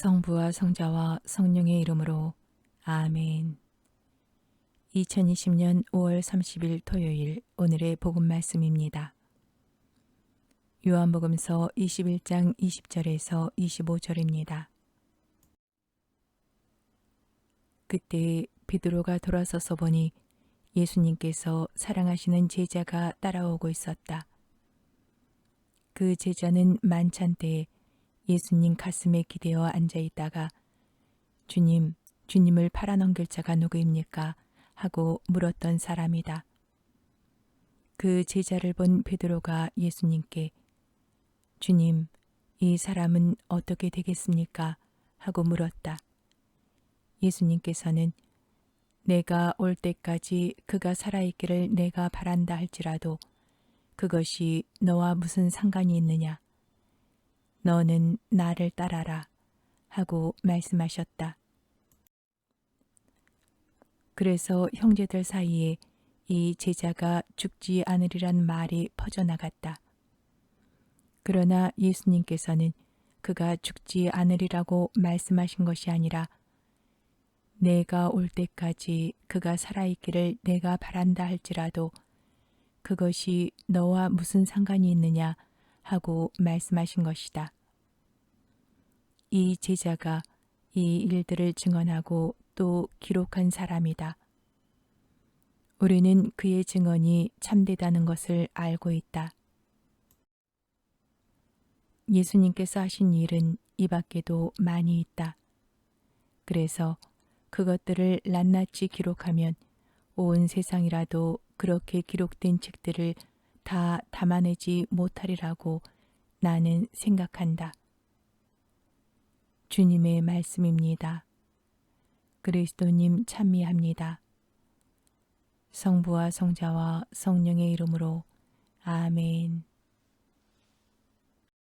성부와 성자와 성령의 이름으로 아멘. 2020년 5월 30일 토요일 오늘의 복음 말씀입니다. 요한복음서 21장 20절에서 25절입니다. 그때 베드로가 돌아서서 보니 예수님께서 사랑하시는 제자가 따라오고 있었다. 그 제자는 만찬 때에 예수님 가슴에 기대어 앉아 있다가 주님, 주님을 팔아넘길 자가 누구입니까? 하고 물었던 사람이다. 그 제자를 본 베드로가 예수님께 주님, 이 사람은 어떻게 되겠습니까? 하고 물었다. 예수님께서는 내가 올 때까지 그가 살아있기를 내가 바란다 할지라도 그것이 너와 무슨 상관이 있느냐? 너는 나를 따라라 하고 말씀하셨다. 그래서 형제들 사이에 이 제자가 죽지 않으리란 말이 퍼져나갔다. 그러나 예수님께서는 그가 죽지 않으리라고 말씀하신 것이 아니라 내가 올 때까지 그가 살아있기를 내가 바란다 할지라도 그것이 너와 무슨 상관이 있느냐 하고 말씀하신 것이다. 이 제자가 이 일들을 증언하고 또 기록한 사람이다. 우리는 그의 증언이 참되다는 것을 알고 있다. 예수님께서 하신 일은 이 밖에도 많이 있다. 그래서 그것들을 낱낱이 기록하면 온 세상이라도 그렇게 기록된 책들을 다 담아내지 못하리라고 나는 생각한다. 주님의 말씀입니다. 그리스도님 찬미합니다. 성부와 성자와 성령의 이름으로 아멘.